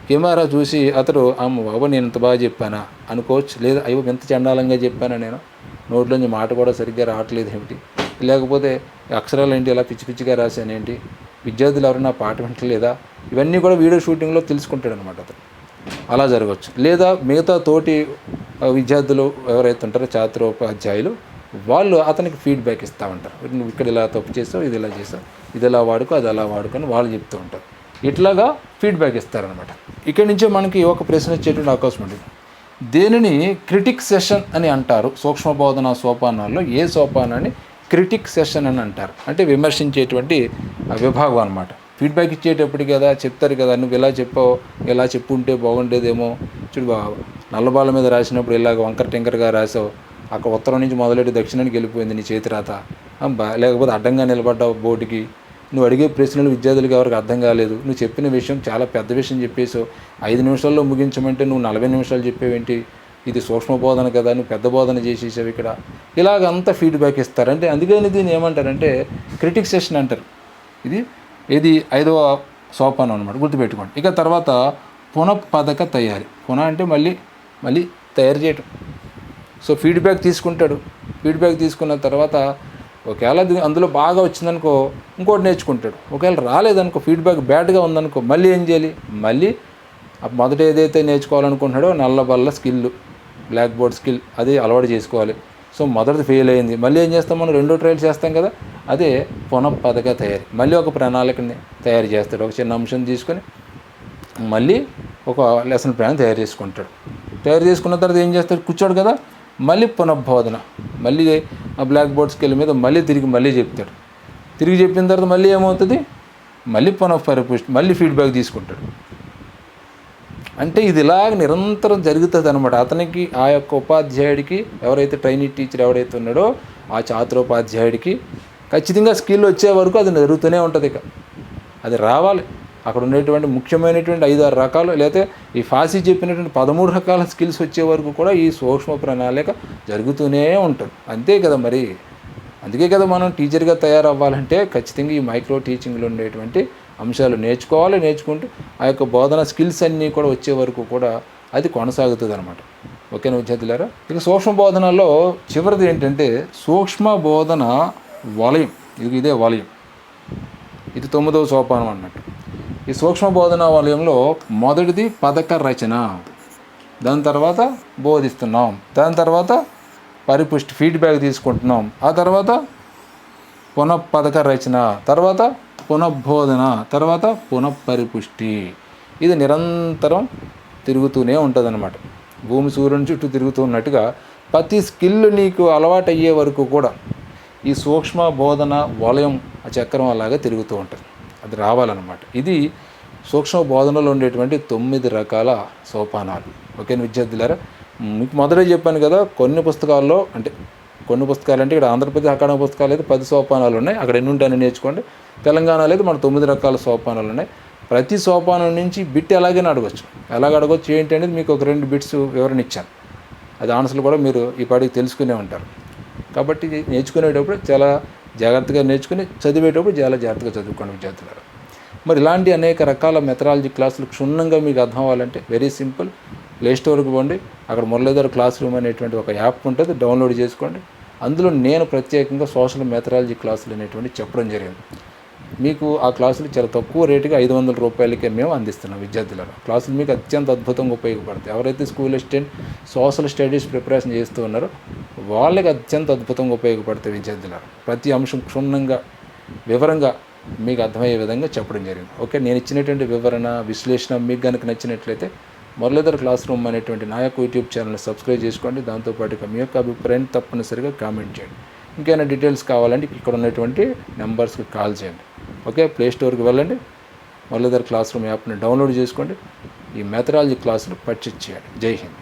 కెమెరా చూసి అతడు అమ్మ బాబా నేను ఇంత బాగా చెప్పానా? అనుకోవచ్చు. లేదా అయ్యో ఎంత చండాలంగా చెప్పానా నేను? నోట్లోంచి మాట కూడా సరిగ్గా రావట్లేదు ఏమిటి? లేకపోతే అక్షరాలు ఏంటి? ఇలా పిచ్చి పిచ్చిగా రాశాను ఏంటి విద్యార్థులు ఎవరైనా పాట వింటలేదా ఇవన్నీ కూడా వీడియో షూటింగ్లో తెలుసుకుంటాడు అనమాట అతను. అలా జరగవచ్చు. లేదా మిగతా తోటి విద్యార్థులు ఎవరైతే ఉంటారో ఛాత్రోపాధ్యాయులు వాళ్ళు అతనికి ఫీడ్బ్యాక్ ఇస్తూ ఉంటారు. నువ్వు ఇక్కడ ఇలా తప్పు చేసావు ఇది ఇలా చేసావు ఇది ఇలా వాడుకో అది అలా వాడుకొని వాళ్ళు చెప్తూ ఉంటారు. ఇట్లాగా ఫీడ్బ్యాక్ ఇస్తారనమాట ఇక్కడి నుంచే మనకి ఒక ప్రశ్న వచ్చేటువంటి అవకాశం ఉంటుంది దేనిని క్రిటిక్ సెషన్ అని అంటారు? సూక్ష్మ బోధన సోపానాల్లో ఏ సోపానాన్ని క్రిటిక్ సెషన్ అని అంటారు. అంటే విమర్శించేటువంటి విభాగం అనమాట ఫీడ్బ్యాక్ ఇచ్చేటప్పుడు కదా చెప్తారు కదా నువ్వు ఇలా చెప్పావు ఇలా చెప్పుంటే బాగుండేదేమో చూడు బాబు నల్లబాల మీద రాసినప్పుడు ఇలాగ వంకర టింకరగా రాసావు అక్కడ ఉత్తరం నుంచి మొదలెట్టి దక్షిణానికి వెళ్ళిపోయింది నీ చేతి రాత బా- లేకపోతే అడ్డంగా నిలబడ్డావు బోర్డుకి నువ్వు అడిగే ప్రశ్నలు విద్యార్థులకు ఎవరికి అర్థం కాలేదు నువ్వు చెప్పిన విషయం చాలా పెద్ద విషయం చెప్పేసావు ఐదు నిమిషాల్లో ముగించమంటే నువ్వు నలభై నిమిషాలు చెప్పేవేంటి ఇది సూక్ష్మ బోధన కదా నువ్వు పెద్ద బోధన చేసేసావు ఇక్కడ. ఇలాగంతా ఫీడ్బ్యాక్ ఇస్తారంటే అందుకని దీన్ని ఏమంటారంటే క్రిటిక్ సెషన్ అంటారు. ఇది ఇది ఐదవ సోపానం అనమాట గుర్తుపెట్టుకోండి. ఇక తర్వాత పునఃపథక తయారీ. పునః అంటే మళ్ళీ మళ్ళీ తయారు చేయటం. సో ఫీడ్బ్యాక్ తీసుకుంటాడు. ఫీడ్బ్యాక్ తీసుకున్న తర్వాత ఒకవేళ అందులో బాగా వచ్చిందనుకో ఇంకోటి నేర్చుకుంటాడు. ఒకవేళ రాలేదనుకో ఫీడ్బ్యాక్ బ్యాడ్గా ఉందనుకో మళ్ళీ ఏం చేయాలి? మళ్ళీ ఆ మొదట ఏదైతే నేర్చుకోవాలనుకుంటున్నాడో నల్ల బల్ల స్కిల్ బ్లాక్ బోర్డ్ స్కిల్ అది అలవాటు చేసుకోవాలి. సో మొదటిది ఫెయిల్ అయింది. మళ్ళీ ఏం చేస్తాం మనం? రెండో ట్రయల్ చేస్తాం కదా? అదే పునఃపథక తయారీ. మళ్ళీ ఒక ప్రణాళికని తయారు చేస్తాడు. ఒక చిన్న అంశం తీసుకొని మళ్ళీ ఒక లెసన్ ప్లాన్ తయారు చేసుకుంటాడు. తయారు చేసుకున్న తర్వాత ఏం చేస్తాడు? కూర్చోడు కదా? మళ్ళీ పునఃబోధన. మళ్ళీ ఆ బ్లాక్ బోర్డ్ స్కేల్ మీద మళ్ళీ తిరిగి మళ్ళీ చెప్తాడు. తిరిగి చెప్పిన తర్వాత మళ్ళీ ఏమవుతుంది? మళ్ళీ పునఃపరిపుష్టి మళ్ళీ ఫీడ్బ్యాక్ తీసుకుంటాడు. అంటే ఇది ఇలాగ నిరంతరం జరుగుతుంది అనమాట అతనికి ఆ యొక్క ఉపాధ్యాయుడికి ఎవరైతే ట్రైనింగ్ టీచర్ ఎవరైతే ఉన్నాడో ఆ చాతురోపాధ్యాయుడికి ఖచ్చితంగా స్కిల్ వచ్చే వరకు అది జరుగుతూనే ఉంటుంది ఇక. అది రావాలి. అక్కడ ఉండేటువంటి ముఖ్యమైనటువంటి ఐదు ఆరు రకాలు లేకపోతే ఈ ఫాసీ చెప్పినటువంటి పదమూడు రకాల స్కిల్స్ వచ్చే వరకు కూడా ఈ సూక్ష్మ ప్రణాళిక జరుగుతూనే ఉంటుంది. అంతే కదా మరి? అందుకే కదా మనం టీచర్గా తయారవ్వాలంటే ఖచ్చితంగా ఈ మైక్రో టీచింగ్లో ఉండేటువంటి అంశాలు నేర్చుకోవాలి నేర్చుకుంటూ ఆ యొక్క బోధన స్కిల్స్ అన్నీ కూడా వచ్చే వరకు కూడా అది కొనసాగుతుంది అనమాట ఓకేనా విద్యార్థులారా? ఇక సూక్ష్మ బోధనలో చివరిది ఏంటంటే సూక్ష్మ బోధన వలయం ఇది ఇదే వలయం ఇది తొమ్మిదవ సోపానం అన్నట్టు. ఈ సూక్ష్మ బోధన వలయంలో మొదటిది పథక రచన. దాని తర్వాత బోధిస్తున్నాం. దాని తర్వాత పరిపుష్టి ఫీడ్బ్యాక్ తీసుకుంటున్నాం. ఆ తర్వాత పునఃపథక రచన. తర్వాత పునఃబోధన తర్వాత పునఃపరిపుష్టి. ఇది నిరంతరం తిరుగుతూనే ఉంటుందన్నమాట. భూమి సూర్యుని చుట్టూ తిరుగుతూ ఉన్నట్టుగా ప్రతి స్కిల్ నీకు అలవాటు అయ్యే వరకు కూడా ఈ సూక్ష్మ బోధన వలయం ఆ చక్రం అలాగా తిరుగుతూ ఉంటుంది. అది రావాలన్నమాట. ఇది సూక్ష్మ బోధనలో ఉండేటువంటి తొమ్మిది రకాల సోపానాలు. ఓకే విద్యార్థులారా? మీకు మొదటే చెప్పాను కదా కొన్ని పుస్తకాల్లో అంటే కొన్ని పుస్తకాలు అంటే ఇక్కడ ఆంధ్రప్రదేశ్ అకాడమీ పుస్తకాలు అయితే పది సోపానాలు ఉన్నాయి. అక్కడ ఎన్ని ఉంటాయని నేర్చుకోండి. తెలంగాణలో అయితే మన తొమ్మిది రకాల సోపానాలు ఉన్నాయి. ప్రతి సోపానం నుంచి బిట్ ఎలాగైనా అడగచ్చు. ఎలాగ అడగచ్చు ఏంటి అనేది మీకు ఒక రెండు బిట్స్ వివరణ ఇచ్చాను. అది ఆన్సర్లు కూడా మీరు ఈ పాటికి తెలుసుకునే ఉంటారు. కాబట్టి నేర్చుకునేటప్పుడు చాలా జాగ్రత్తగా నేర్చుకుని చదివేటప్పుడు చాలా జాగ్రత్తగా చదువుకోండి విద్యార్థులారు. మరి ఇలాంటి అనేక రకాల మెథడాలజీ క్లాసులు క్షుణ్ణంగా మీకు అర్థం అవ్వాలంటే వెరీ సింపుల్. ప్లే స్టోర్కి పోండి. అక్కడ మురళీధర్ క్లాస్ రూమ్ అనేటువంటి ఒక యాప్ ఉంటుంది. డౌన్లోడ్ చేసుకోండి. అందులో నేను ప్రత్యేకంగా సోషల్ మెథడాలజీ క్లాసులు అనేటువంటి చెప్పడం జరిగింది. మీకు ఆ క్లాసులు చాలా తక్కువ రేటుగా ఐదు వందల రూపాయలకే మేము అందిస్తున్నాం విద్యార్థులకు క్లాసులు మీకు అత్యంత అద్భుతంగా ఉపయోగపడతాయి. ఎవరైతే school assistant social studies preparation చేస్తూ ఉన్నారో వాళ్ళకి అత్యంత అద్భుతంగా ఉపయోగపడతాయి విద్యార్థులకు ప్రతి అంశం క్షుణ్ణంగా వివరంగా మీకు అర్థమయ్యే విధంగా చెప్పడం జరిగింది. ఓకే నేను ఇచ్చినటువంటి వివరణ విశ్లేషణ మీకు కనుక నచ్చినట్లయితే మురళీధర్ క్లాస్ రూమ్ అనేటువంటి నా యొక్క యూట్యూబ్ ఛానల్ని సబ్స్క్రైబ్ చేసుకోండి. దాంతోపాటుగా మీ యొక్క అభిప్రాయాన్ని తప్పనిసరిగా కామెంట్ చేయండి. ఇంకేమైనా డీటెయిల్స్ కావాలంటే ఇక్కడ ఉన్నటువంటి నెంబర్స్కి కాల్ చేయండి. ఓకే ప్లే స్టోర్కి వెళ్ళండి. మురళీధర్ క్లాస్ రూమ్ యాప్ని డౌన్లోడ్ చేసుకోండి. ఈ మెథడాలజీ క్లాసులు పర్చేజ్ చేయండి. జై హింద్.